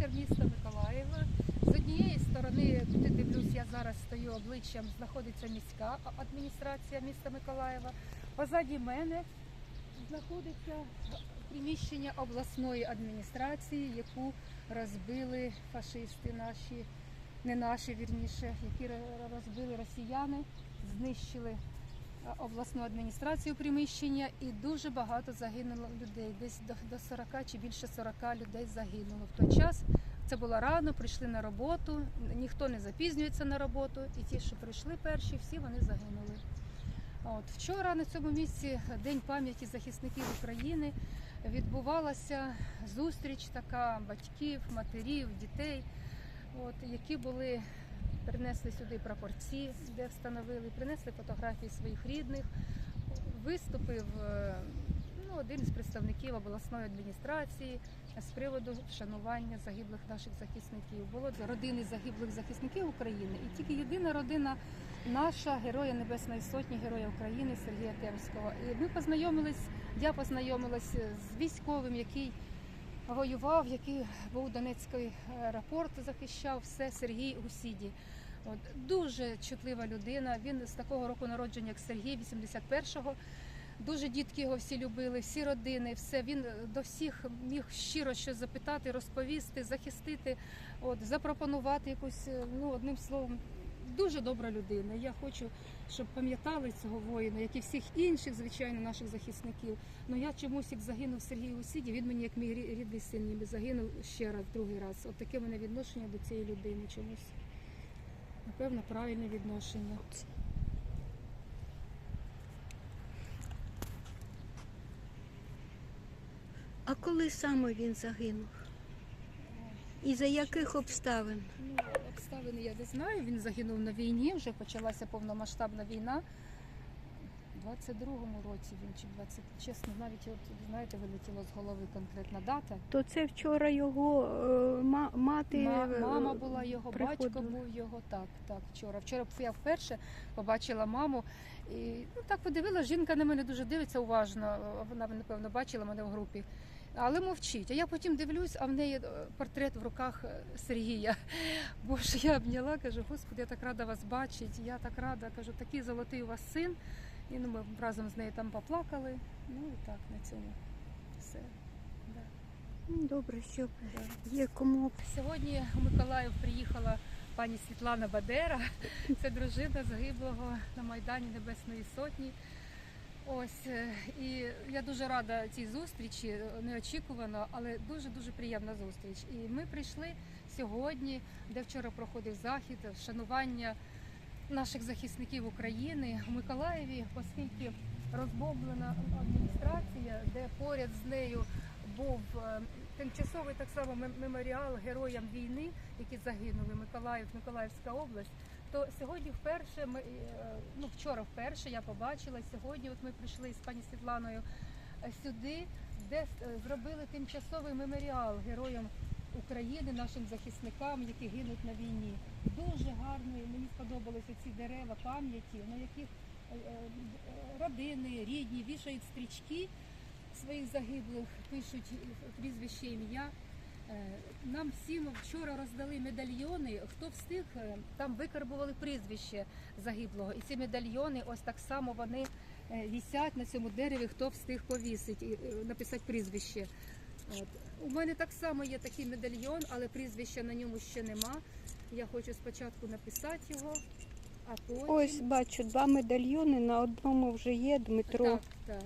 центр міста Миколаєва. З однієї сторони, куди дивлюсь, я зараз стою обличчям, знаходиться міська адміністрація міста Миколаєва. Позаді мене знаходиться приміщення обласної адміністрації, яку розбили фашисти наші, не наші вірніше, які розбили росіяни, знищили обласну адміністрацію приміщення і дуже багато загинуло людей. Десь до, до 40 чи більше 40 людей загинуло в той час. Це було рано, прийшли на роботу, ніхто не запізнюється на роботу, і ті, що прийшли перші, всі вони загинули. От вчора на цьому місці День пам'яті захисників України відбувалася зустріч така батьків, матерів, дітей, от, які були принесли сюди прапорці, де встановили, принесли фотографії своїх рідних. Виступив е, ну, один із представників обласної адміністрації з приводу вшанування загиблих наших захисників. Було родини загиблих захисників України, і тільки єдина родина наша героя Небесної Сотні, героя України Сергія Кемського. І ми познайомились, я познайомилась з військовим, який воював, який був Донецький аеропорт, захищав все Сергій Гусіді. От дуже чутлива людина. Він з такого року народження, як Сергій, 81-го. Дуже дітки його всі любили, всі родини, все. Він до всіх міг щиро щось запитати, розповісти, захистити, от, запропонувати якусь, е, ну, одним словом, дуже добра людина. Я хочу, щоб пам'ятали цього воїна, як і всіх інших, звичайно, наших захисників. Ну я чомусь як загинув Сергій Усіді, він мені як мій рідний син, ніби загинув ще раз, другий раз. От таке мене відношення до цієї людини чомусь. Напевно, правильне відношення. А коли саме він загинув? І за яких обставин? Ну, обставини я не знаю. Він загинув на війні, вже почалася повномасштабна війна. У 22-му році він чи 20, чесно, навіть от знаєте, вилетіло з голови конкретна дата. То це вчора його е, ма- мати. Ма- е, мама була його, батько приходила. був його. Так, так. Вчора. Вчора я вперше побачила маму. І ну, так подивилася, жінка на мене дуже дивиться уважно. Вона напевно бачила мене в групі. Але мовчить. А я потім дивлюсь, а в неї е, портрет в руках е, Сергія. Боже, я обняла, кажу, Господи, я так рада вас бачити. Я так рада, кажу, такий золотий у вас син. І ну, ми разом з нею там поплакали. Ну і так на цьому все. Да, Ну, Добре, що да. є кому. Сьогодні у Миколаїв приїхала пані Світлана Бадера, це дружина загиблого на Майдані Небесної Сотні. Ось е, і я дуже рада цій зустрічі, неочікувано, але дуже дуже приємна зустріч. І ми прийшли сьогодні, де вчора проходив захід, вшанування наших захисників України у Миколаєві, оскільки розбомблена адміністрація, де поряд з нею був е, тимчасовий так само меморіал героям війни, які загинули Миколаїв, Миколаївська область. То сьогодні вперше ми е, ну вчора вперше я побачила. Сьогодні, от ми прийшли з пані Світланою е, сюди, де зробили тимчасовий меморіал героям України, нашим захисникам, які гинуть на війні. Дуже гарно, і мені сподобалися ці дерева пам'яті, на яких е, е, родини, рідні вішають стрічки своїх загиблих, пишуть прізвище ім'я. Е, Нам всім вчора роздали медальйони. Хто встиг, там викарбували прізвище загиблого. І ці медальйони, ось так само вони вісять на цьому дереві, хто встиг повісити і написати прізвище. От. У мене так само є такий медальйон, але прізвища на ньому ще нема. Я хочу спочатку написати його, а потім. Ось бачу два медальйони. На одному вже є Дмитро. Так, так.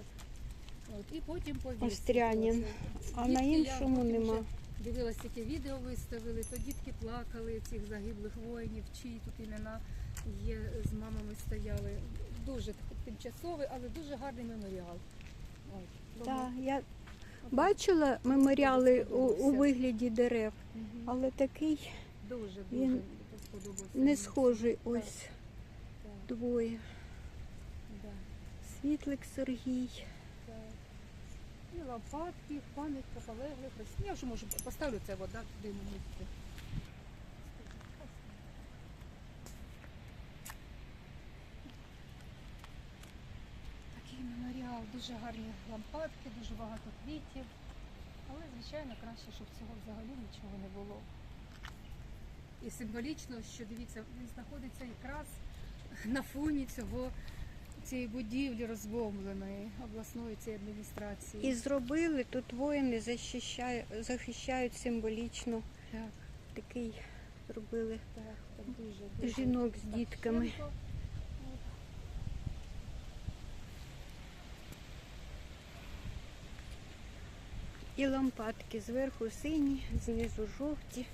От, і потім повісити. Острянін. А на іншому нема. вже Дивилась, яке відео виставили, то дітки плакали цих загиблих воїнів, чиї тут імена є, з мамами стояли. Дуже тимчасовий, але дуже гарний меморіал. От, Так, я бачила меморіали у, у вигляді дерев, але такий Дуже, він не схожий. Ось двоє. Світлик Сергій. І лопатки, пам'ять полеглих. Я вже можу поставлю це вода туди на місце. Такий меморіал, дуже гарні лампадки, дуже багато квітів. Але, звичайно, краще, щоб цього взагалі нічого не було. І символічно, що дивіться, він знаходиться якраз на фоні цього цієї будівлі розбомбленої обласної цієї адміністрації. І зробили тут воїни захищають, захищають символічно Так, такий зробили. так, так, дуже, дуже. Жінок з дітками. Шевченко, от, І лампадки зверху сині, знизу жовті.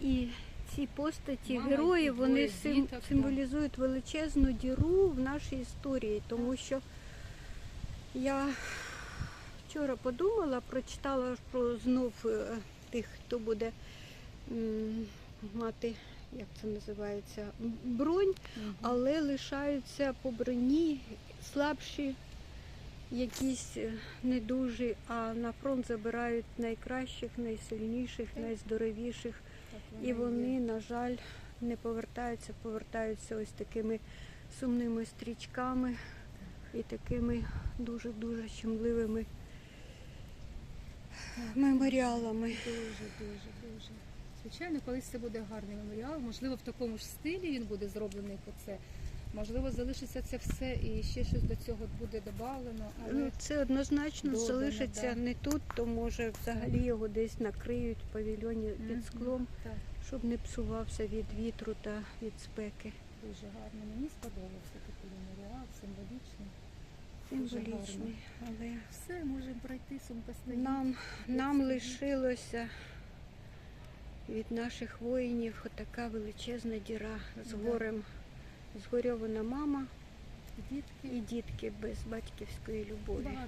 І ці постаті, Мама герої, вони сим- символізують величезну діру в нашій історії, тому що я вчора подумала, прочитала про знов е, тих, хто буде мати, як це називається, бронь але лишаються по броні слабші, якісь е, недужі, а на фронт забирають найкращих, найсильніших, найздоровіших. І вони, на жаль, не повертаються, повертаються ось такими сумними стрічками і такими дуже-дуже щемливими меморіалами. Дуже, дуже, дуже. Звичайно, колись це буде гарний меморіал. Можливо, в такому ж стилі він буде зроблений як оце. Можливо, залишиться це все і ще щось до цього буде додано. Але Ну, це однозначно Додано, залишиться да. не тут, то може взагалі його десь накриють в павільйоні Мгм. під склом, так, щоб не псувався від вітру та від спеки. дуже гарно. Мені сподобався такий меморіал, символічний. Символічний. Але Все, можемо пройти, сумка стоїть. нам, нам лишилося від наших воїнів така величезна діра з горем. Згорьована мама і дітки без батьківської любові.